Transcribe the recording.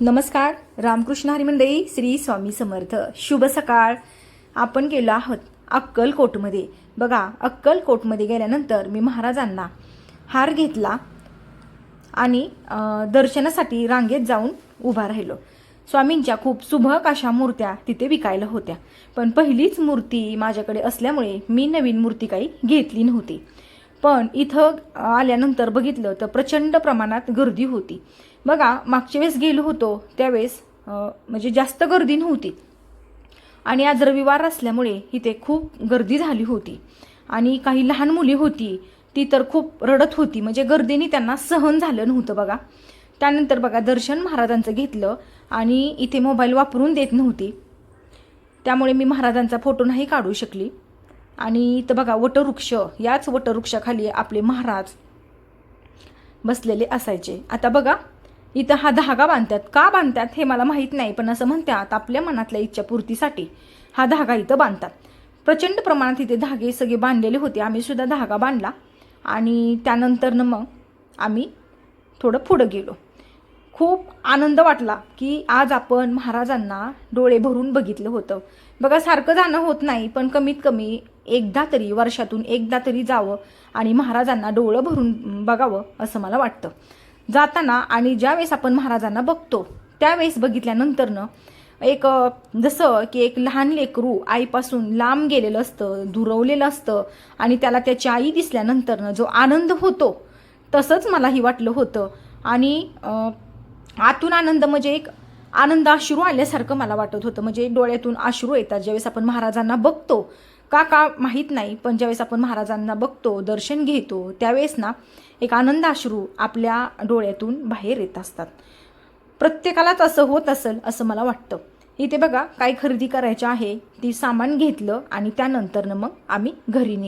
नमस्कार रामकृष्ण हरिमंडई श्री स्वामी समर्थ. शुभ सकाळ. आपण गेलो आहोत अक्कलकोटमध्ये. बघा अक्कलकोटमध्ये गेल्यानंतर मी महाराजांना हार घेतला आणि दर्शनासाठी रांगेत जाऊन उभा राहिलो. स्वामींच्या खूप सुबक अशा मूर्त्या तिथे विकायला होत्या. पण पहिलीच मूर्ती माझ्याकडे असल्यामुळे मी नवीन मूर्ती काही घेतली नव्हती. पण इथं आल्यानंतर बघितलं तर प्रचंड प्रमाणात गर्दी होती. बघा मागच्या वेळेस गेलो होतो त्यावेळेस म्हणजे जास्त गर्दी नव्हती. आणि आज रविवार असल्यामुळे इथे खूप गर्दी झाली होती. आणि काही लहान मुली होती ती तर खूप रडत होती. म्हणजे गर्दीने त्यांना सहन झालं नव्हतं बघा. त्यानंतर बघा दर्शन महाराजांचं घेतलं आणि इथे मोबाईल वापरून देत नव्हती. त्यामुळे मी महाराजांचा फोटो नाही काढू शकली. आणि इथं बघा वटवृक्ष याच वटवृक्षाखाली आपले महाराज बसलेले असायचे. आता बघा इथं हा धागा बांधतात. का बांधतात हे मला माहीत नाही पण असं म्हणतात आपल्या मनातल्या इच्छापूर्तीसाठी हा धागा इथं बांधतात. प्रचंड प्रमाणात इथे धागे सगळे बांधलेले होते. आम्ही सुद्धा धागा बांधला आणि त्यानंतरनं मग आम्ही थोडं पुढं गेलो. खूप आनंद वाटला की आज आपण महाराजांना डोळे भरून बघितलं होतं. बघा सारखं जाणं होत नाही पण कमीत कमी एकदा तरी वर्षातून एकदा तरी जावं आणि महाराजांना डोळं भरून बघावं असं मला वाटतं. जाताना आणि ज्यावेळेस आपण महाराजांना बघतो त्यावेळेस बघितल्यानंतरनं एक जसं की एक लहान लेकरू आईपासून लांब गेलेलं असतं दुरवलेलं असतं आणि त्याला त्याची आई दिसल्यानंतरनं जो आनंद होतो तसंच मलाही वाटलं होतं. आणि आतून आनंद म्हणजे एक आनंद अश्रू आल्यासारखं मला वाटत होतं. म्हणजे डोळ्यातून अश्रू येतात. ज्यावेळेस आपण महाराजांना बघतो का का माहीत नाही पण ज्यावेळेस आपण महाराजांना बघतो दर्शन घेतो त्यावेळेस ना एक आनंद अश्रू आपल्या डोळ्यातून बाहेर येत असतात. प्रत्येकालाच असं होत असेल असं मला वाटतं. इथे बघा काय खरेदी करायचं आहे ती सामान घेतलं आणि त्यानंतरनं मग आम्ही घरी निघ